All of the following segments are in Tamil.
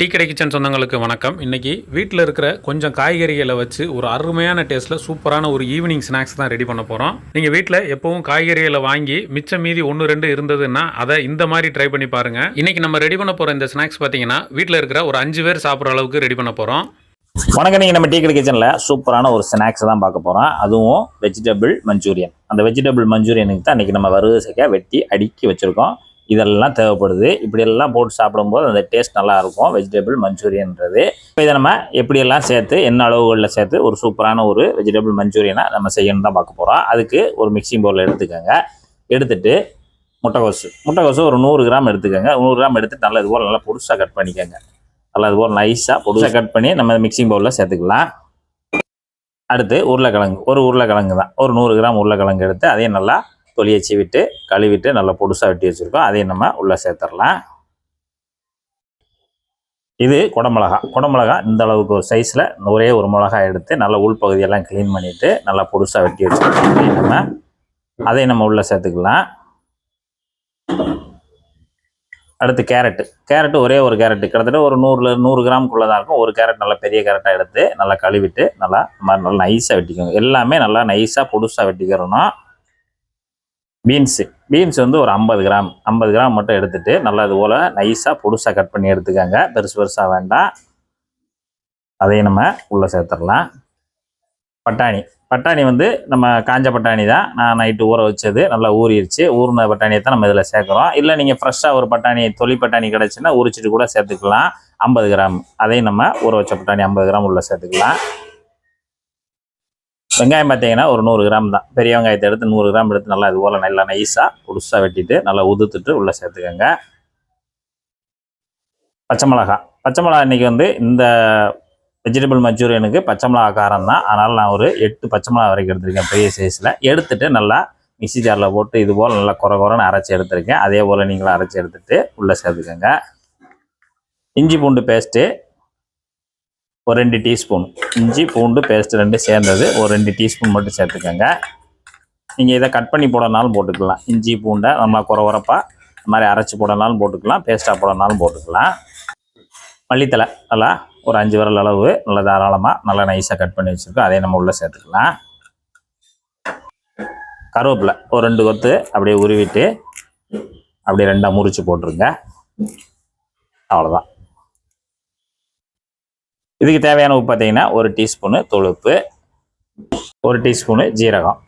டீ கடை கிச்சன் சொந்தங்களுக்கு வணக்கம். இன்னைக்கு வீட்டில் இருக்கிற கொஞ்சம் காய்கறிகளை வச்சு ஒரு அருமையான டேஸ்ட்டில் சூப்பரான ஒரு ஈவினிங் ஸ்நாக்ஸ் தான் ரெடி பண்ண போகிறோம் நீங்கள் வீட்டில் எப்பவும் காய்கறிகளை வாங்கி மிச்சம் மீதி ஒன்று ரெண்டு இருந்ததுன்னா அதை இந்த மாதிரி ட்ரை பண்ணி பாருங்கள் இன்னைக்கு நம்ம ரெடி பண்ண போகிற இந்த ஸ்நாக்ஸ் பார்த்தீங்கன்னா வீட்டில் இருக்கிற ஒரு அஞ்சு பேர் சாப்பிட்ற அளவுக்கு ரெடி பண்ண போகிறோம் வணக்கம். நீங்கள் நம்ம டீ கடை கிச்சனில் சூப்பரான ஒரு ஸ்நாக்ஸ் தான் பார்க்க போகிறோம் அதுவும் வெஜிடபிள் மஞ்சூரியன் அந்த வெஜிடபிள் மஞ்சூரியனுக்கு தான் இன்றைக்கி நம்ம வறுவசைக்காக வெட்டி அடுக்கி வச்சுருக்கோம். இதெல்லாம் தேவைப்படுது. இப்படியெல்லாம் போட்டு சாப்பிடும்போது அந்த டேஸ்ட் நல்லாயிருக்கும். வெஜிடபிள் மஞ்சூரியன்றது. இப்போ இதை நம்ம எப்படியெல்லாம் சேர்த்து என்ன அளவுகளில் சேர்த்து ஒரு சூப்பரான ஒரு வெஜிடபிள் மஞ்சூரியனை நம்ம செய்யணும் தான் பார்க்க போகிறோம் அதுக்கு ஒரு மிக்சிங் பவுலில் எடுத்துக்கோங்க. எடுத்துட்டு முட்டைக்கோசு முட்டைக்கோசு ஒரு நூறு கிராம் எடுத்துக்கோங்க. நூறு கிராம் எடுத்து நல்லா இது போல் நல்லா பொடுசாக கட் பண்ணிக்கோங்க. நல்லா இது போல் நைஸாக பொடுசாக கட் பண்ணி நம்ம மிக்சிங் பவுலில் சேர்த்துக்கலாம். அடுத்து உருளைக்கிழங்கு. ஒரு உருளைக்கிழங்கு தான். ஒரு நூறு கிராம் உருளைக்கிழங்கு எடுத்து அதையும் நல்லா தொலியை சீவிட்டு கழுவிட்டு நல்லா பொடுசாக வெட்டி வச்சுருக்கோம். அதையும் நம்ம உள்ளே சேர்த்துடலாம். இது குடமிளகா. குடமிளகா இந்த அளவுக்கு ஒரு சைஸில் ஒரே ஒரு மிளகாய் எடுத்து நல்லா உள்பகுதியெல்லாம் க்ளீன் பண்ணிவிட்டு நல்லா பொடுசாக வெட்டி வச்சுருக்கோம். அதையும் நம்ம அதையும் நம்ம உள்ளே சேர்த்துக்கலாம். அடுத்து கேரட்டு. கேரட்டு ஒரே ஒரு கேரட்டு. கிட்டத்தட்ட ஒரு நூறுல நூறு கிராமுக்குள்ளே தான் இருக்கும். ஒரு கேரட் நல்லா பெரிய கேரட்டாக எடுத்து நல்லா கழுவிட்டு நல்லா நல்லா நைஸாக வெட்டிக்கோங்க. எல்லாமே நல்லா நைஸாக பொடுசாக வெட்டிக்கிறணும். பீன்ஸு பீன்ஸ் வந்து ஒரு ஐம்பது கிராம். ஐம்பது கிராம் மட்டும் எடுத்துகிட்டு நல்லா இது போல் நைஸாக பொடுசாக கட் பண்ணி எடுத்துக்கோங்க. பெருசு பெருசாக வேண்டாம். அதையும் நம்ம உள்ளே சேர்த்துடலாம். பட்டாணி. பட்டாணி வந்து நம்ம காஞ்ச பட்டாணி தான். நான் நைட்டு ஊற வச்சது நல்லா ஊறிடுச்சு ஊறின பட்டாணியை தான் நம்ம இதில் சேர்க்குறோம். இல்லை நீங்கள் ஃப்ரெஷ்ஷாக ஒரு பட்டாணி தொலி பட்டாணி கிடச்சுன்னா உரிச்சிட்டு கூட சேர்த்துக்கலாம். ஐம்பது கிராம். அதையும் நம்ம ஊற வச்ச பட்டாணி ஐம்பது கிராம் உள்ளே சேர்த்துக்கலாம். வெங்காயம் பார்த்தீங்கன்னா ஒரு நூறு கிராம் தான். பெரிய வெங்காயத்தை எடுத்து நூறு கிராம் எடுத்து நல்லா இது போல் நல்லா நைஸாக புதுசாக வெட்டிட்டு நல்லா உதுத்துட்டு உள்ளே சேர்த்துக்கோங்க. பச்சை மிளகா. பச்சை மிளகா இன்றைக்கி வந்து இந்த வெஜிடபிள் மஞ்சூரியனுக்கு பச்சை மிளகா காரம் தான். அதனால் நான் ஒரு எட்டு பச்சை மிளகா வரைக்கும் எடுத்திருக்கேன் பெரிய சைஸில் எடுத்துகிட்டு நல்லா மிக்ஸி ஜாரில் போட்டு இது போல் நல்லா குறை குறைன்னு அரைச்சி எடுத்திருக்கேன். அதே போல் நீங்களும் அரைச்சி எடுத்துட்டு உள்ளே சேர்த்துக்கோங்க. இஞ்சி பூண்டு பேஸ்ட்டு ஒரு ரெண்டு டீஸ்பூன் இஞ்சி பூண்டு பேஸ்ட் ரெண்டு சேர்ந்தது. ஒரு ரெண்டு டீஸ்பூன் மட்டும் சேர்த்துக்கோங்க. நீங்கள் இதை கட் பண்ணி போடனாலும் போட்டுக்கலாம். இஞ்சி பூண்டை நம்ம குறை குறைப்பாக இந்த மாதிரி அரைச்சி போடனாலும் போட்டுக்கலாம். பேஸ்ட்டாக போடனாலும் போட்டுக்கலாம். மல்லித்தலை நல்லா ஒரு அஞ்சு விரல் அளவு நல்லா தாராளமாக நல்லா நைஸாக கட் பண்ணி வச்சுருக்கோம். அதையும் நம்ம உள்ளே சேர்த்துக்கலாம். கருவேப்பிலை ஒரு ரெண்டு கொத்து அப்படியே உருவிட்டு அப்படியே ரெண்டாக முறிச்சு போட்டுருங்க. அவ்வளோதான் இதுக்கு தேவையான உப்பு பார்த்தீங்கன்னா ஒரு டீஸ்பூனு தொழுப்பு ஒரு டீஸ்பூனு ஜீரகம்.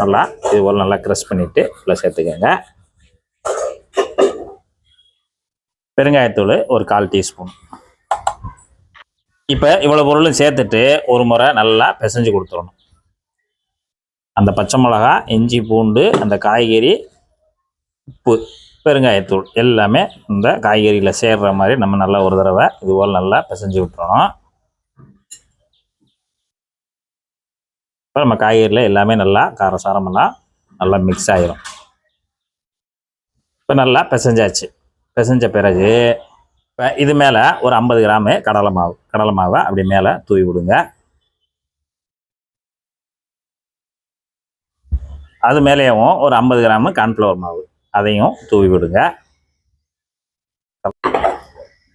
நல்லா இது போல் நல்லா க்ரஷ் பண்ணிவிட்டு உள்ள சேர்த்துக்கோங்க. பெருங்காயத்தூள் ஒரு கால் டீஸ்பூன். இப்போ இவ்வளோ பொருளும் சேர்த்துட்டு ஒரு முறை நல்லா பிசைஞ்சு கொடுத்துடணும். அந்த பச்சை மிளகா இஞ்சி பூண்டு அந்த காய்கறி உப்பு பெருங்காயத்தூள் எல்லாமே இந்த காய்கறியில் சேர்ற மாதிரி நம்ம நல்லா ஒரு தடவை இதுபோல் நல்லா பிசைஞ்சு விட்டுறணும். இப்போ நம்ம காய்கறியில் எல்லாமே நல்லா காரசாரமெல்லாம் நல்லா மிக்ஸ் ஆகிரும் இப்போ நல்லா பிசைஞ்சாச்சு. பிசைஞ்ச பிறகு இப்போ இது மேலே ஒரு ஐம்பது கிராமு கடலை மாவு கடலை மாவை அப்படி மேலே தூவி விடுங்க. அது மேலேயும் ஒரு ஐம்பது கிராமு கார்ன்ஃப்ளவர் மாவு அதையும் தூவி விடுங்க.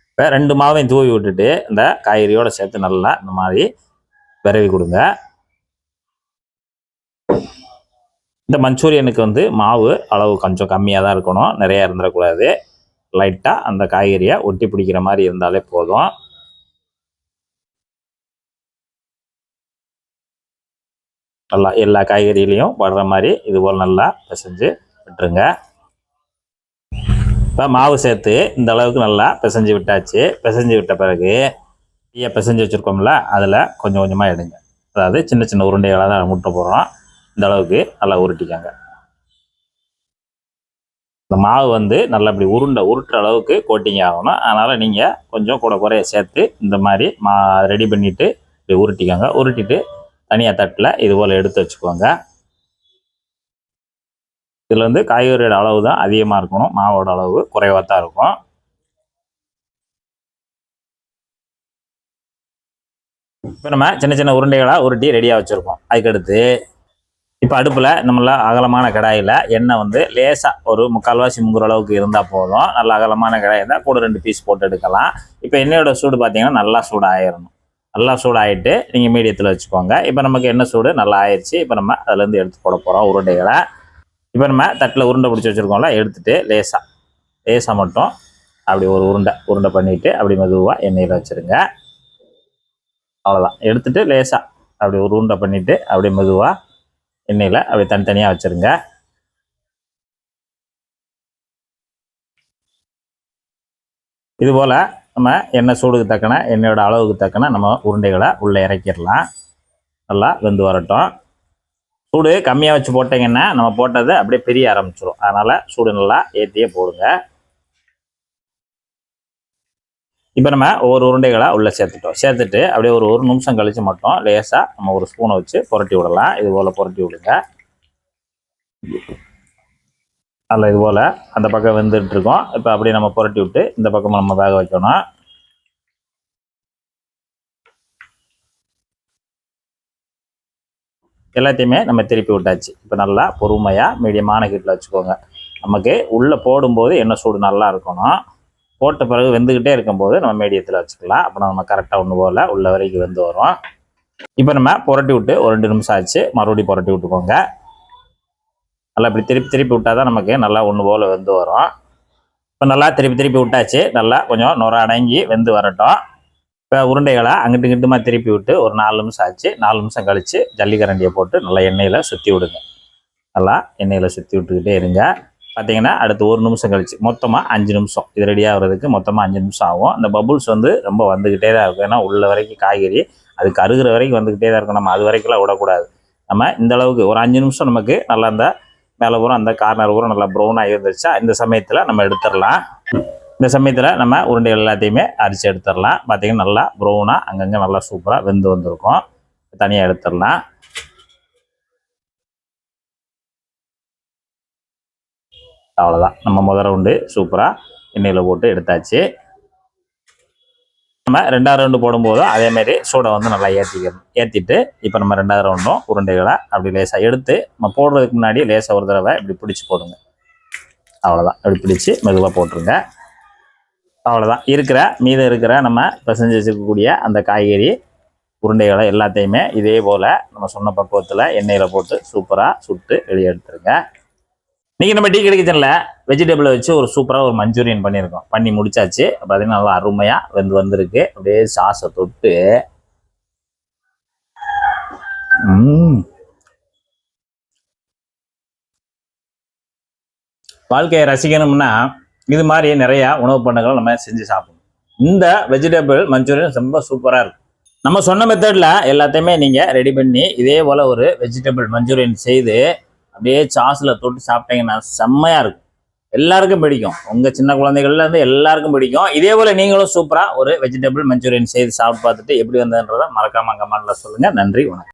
இப்போ ரெண்டு மாவையும் தூவி விட்டுட்டு இந்த காய்கறியோட சேர்த்து நல்லா இந்த மாதிரி விரவி கொடுங்க. இந்த மஞ்சூரியனுக்கு வந்து மாவு அளவு கொஞ்சம் கம்மியாக தான் இருக்கணும். நிறையா இருந்துடக்கூடாது லைட்டாக அந்த காய்கறியை ஒட்டி பிடிக்கிற மாதிரி இருந்தாலே போதும். நல்லா எல்லா காய்கறியிலையும் படுற மாதிரி இது போல் நல்லா பிசைஞ்சு விட்டுருங்க. இப்போ மாவு சேர்த்து இந்த அளவுக்கு நல்லா பிசைஞ்சு விட்டாச்சு. பிசைஞ்சு விட்ட பிறகு டீயை பிசைஞ்சு வச்சுருக்கோம்ல அதில் கொஞ்சம் கொஞ்சமாக எடுங்க. அதாவது சின்ன சின்ன உருண்டைகளாக தான் முட்டை போடுறோம் இந்த அளவுக்கு நல்லா உருட்டிக்காங்க. இந்த மாவு வந்து நல்லா இப்படி உருண்டை உருட்டுற அளவுக்கு கோட்டிங் ஆகணும். அதனால் நீங்கள் கொஞ்சம் கூட குறைய சேர்த்து இந்த மாதிரி மா ரெடி பண்ணிவிட்டு இப்படி உருட்டிக்கோங்க. உருட்டிட்டு தனியாக தட்டில் இது போல் எடுத்து வச்சுக்கோங்க. இதில் வந்து காய்கறியோட அளவு தான் அதிகமாக இருக்கணும். மாவோட அளவு குறைவாக தான் இருக்கும். இப்போ நம்ம சின்ன சின்ன உருண்டைகளாக உருட்டி ரெடியாக வச்சுருக்கோம். அதுக்கடுத்து இப்போ அடுப்பில் நம்மள அகலமான கடாயில் எண்ணெய் வந்து லேசாக ஒரு முக்கால்வாசி முங்குற அளவுக்கு இருந்தால் போதும். நல்ல அகலமான கடாய் இருந்தால் கூட ரெண்டு பீஸ் போட்டு எடுக்கலாம். இப்போ எண்ணெயோட சூடு பார்த்தீங்கன்னா நல்லா சூடாகிடணும் ஆயிடணும் நல்லா சூடாகிட்டு நீங்கள் மீடியத்தில் வச்சுக்கோங்க. இப்போ நமக்கு எண்ணெய் சூடு நல்லா ஆயிடுச்சு இப்போ நம்ம அதுலேருந்து எடுத்து போட போகிறோம் உருண்டைகளை. இப்போ நம்ம தட்டில் உருண்டை பிடிச்சி வச்சுருக்கோம்ல எடுத்துகிட்டு லேசாக லேசாக மட்டும் அப்படி ஒரு உருண்டை உருண்டை பண்ணிவிட்டு அப்படி மெதுவாக எண்ணெயில் வச்சுருங்க. அவ்வளோதான் எடுத்துகிட்டு லேசாக அப்படி ஒரு உருண்டை பண்ணிவிட்டு அப்படி மெதுவாக எண்ணெயில் அப்படி தனித்தனியாக வச்சுருங்க. இது போல் நம்ம எண்ணெய் சூடுக்கு தக்கன எண்ணெயோட அளவுக்கு தக்கன நம்ம உருண்டைகளை உள்ளே இறக்கிடலாம். நல்லா வெந்து வரட்டும். சூடு கம்மியாக வச்சு போட்டிங்கன்னா நம்ம போட்டது அப்படியே பிரிய ஆரம்பிச்சிடும் அதனால் சூடு நல்லா ஏற்றியே போடுங்க. இப்போ நம்ம ஒவ்வொரு உருண்டைகளை உள்ளே சேர்த்துட்டோம். சேர்த்துட்டு அப்படியே ஒரு ஒரு நிமிஷம் கழித்து மட்டும் லேசாக நம்ம ஒரு ஸ்பூனை வச்சு புரட்டி விடலாம். இது போல் புரட்டி விடுங்க. அதில் இது போல் அந்த பக்கம் வெந்துட்டு இருக்கோம். இப்போ அப்படியே நம்ம புரட்டி விட்டு இந்த பக்கம் நம்ம வேக வைக்கணும். எல்லாத்தையுமே நம்ம திருப்பி விட்டாச்சு. இப்போ நல்லா பொறுமையாக மீடியமான ஹீட்டில் வச்சுக்கோங்க. நமக்கு உள்ளே போடும்போது எண்ணெய் சூடு நல்லா இருக்கணும். போட்ட பிறகு வெந்துக்கிட்டே இருக்கும்போது நம்ம மீடியத்தில் வச்சுக்கலாம். அப்போ நம்ம கரெக்டாக ஒன்று போல் உள்ள வரைக்கும் வெந்து வரும். இப்போ நம்ம புரட்டி விட்டு ஒரு ரெண்டு நிமிஷம் ஆச்சு. மறுபடியும் புரட்டி விட்டுக்கோங்க. நல்லா இப்படி திருப்பி திருப்பி விட்டால் தான் நமக்கு நல்லா ஒன்று போல் வெந்து வரும். இப்போ நல்லா திருப்பி திருப்பி விட்டாச்சு. நல்லா கொஞ்சம் நுர அடங்கி வெந்து வரட்டும். இப்போ உருண்டைகளை அங்கிட்டு இங்கிட்டுமா திருப்பி விட்டு ஒரு நாலு நிமிஷம் ஆச்சு. நாலு நிமிஷம் கழித்து ஜல்லிக்கரண்டியை போட்டு நல்லா எண்ணெயில் சுற்றி விடுங்க. நல்லா எண்ணெயில் சுற்றி விட்டுக்கிட்டே இருங்க. பார்த்தீங்கன்னா அடுத்து ஒரு நிமிஷம் கழிச்சு மொத்தமாக அஞ்சு நிமிஷம். இது ரெடி ஆகுறதுக்கு மொத்தமாக அஞ்சு நிமிஷம் ஆகும். அந்த பபுள்ஸ் வந்து ரொம்ப வந்துக்கிட்டே தான் இருக்கும். ஏன்னா உள்ள வரைக்கும் காய்கறி அது கருகிற வரைக்கும் வந்துக்கிட்டே தான் இருக்கும். நம்ம அது வரைக்கும்லாம் விடக்கூடாது. நம்ம இந்த அளவுக்கு ஒரு அஞ்சு நிமிஷம் நமக்கு நல்லா அந்த மேலே பூரா அந்த கார்னர் பூரா நல்லா ப்ரௌன் ஆகி வந்துருச்சா இந்த சமயத்தில் நம்ம எடுத்துடலாம். இந்த சமயத்தில் நம்ம உருண்டைகள் எல்லாத்தையுமே அரிச்சு எடுத்துடலாம். பார்த்தீங்கன்னா நல்லா ப்ரௌனாக அங்கங்கே நல்லா சூப்பராக வெந்து வந்திருக்கும். தனியாக எடுத்துடலாம். அவ்வளோதான் நம்ம முதல் ரவுண்டு சூப்பராக எண்ணெயில் போட்டு எடுத்தாச்சு. நம்ம ரெண்டாவது ரவுண்டு போடும்போதும் அதேமாரி சூடை வந்து நல்லா ஏற்றிக்கணும் ஏற்றிட்டு இப்போ நம்ம ரெண்டாவது ரவுண்டும் உருண்டைகளை அப்படி லேசாக எடுத்து நம்ம போடுறதுக்கு முன்னாடி லேசாக ஒரு தடவை இப்படி பிடிச்சி போடுங்க. அவ்வளோதான் இப்படி பிடிச்சி மெதுவாக போட்டுருங்க. அவ்வளோதான் இருக்கிற மீதம் இருக்கிற நம்ம பிசைஞ்சு வச்சுருக்கக்கூடிய அந்த காய்கறி உருண்டைகளை எல்லாத்தையுமே இதே போல் நம்ம சொன்ன பக்குவத்தில் எண்ணெயில் போட்டு சூப்பராக சுட்டு வெளியே எடுத்துருங்க. இன்னைக்கு நம்ம டீ கிடைக்கல கிச்சனில் வெஜிடபிளை வச்சு ஒரு சூப்பராக ஒரு மஞ்சூரியன் பண்ணியிருக்கோம். பண்ணி முடிச்சாச்சு. பார்த்தீங்கன்னா நல்லா அருமையாக வெந்து வந்திருக்கு. அப்படியே சாஸை தொட்டு. வாழ்க்கையை ரசிக்கணும்னா இது மாதிரி நிறையா உணவு பண்டங்களை நம்ம செஞ்சு சாப்பிடணும். இந்த வெஜிடபிள் மஞ்சூரியன் ரொம்ப சூப்பராக இருக்கும். நம்ம சொன்ன மெத்தடில் எல்லாத்தையுமே நீங்கள் ரெடி பண்ணி இதே போல் ஒரு வெஜிடபிள் மஞ்சூரியன் செய்து அப்படியே சாஸில் தொட்டு சாப்பிட்டீங்கன்னா செம்மையாக இருக்கும். எல்லாருக்கும் பிடிக்கும். உங்கள் சின்ன குழந்தைகள்லேருந்து எல்லாருக்கும் பிடிக்கும். இதே போல் நீங்களும் சூப்பராக ஒரு வெஜிடபிள் மஞ்சூரியன் செய்து சாப்பிட்டு பார்த்துட்டு எப்படி வந்ததுன்றதை மறக்காமல் கமெண்ட்டில் சொல்லுங்கள் நன்றி வணக்கம்.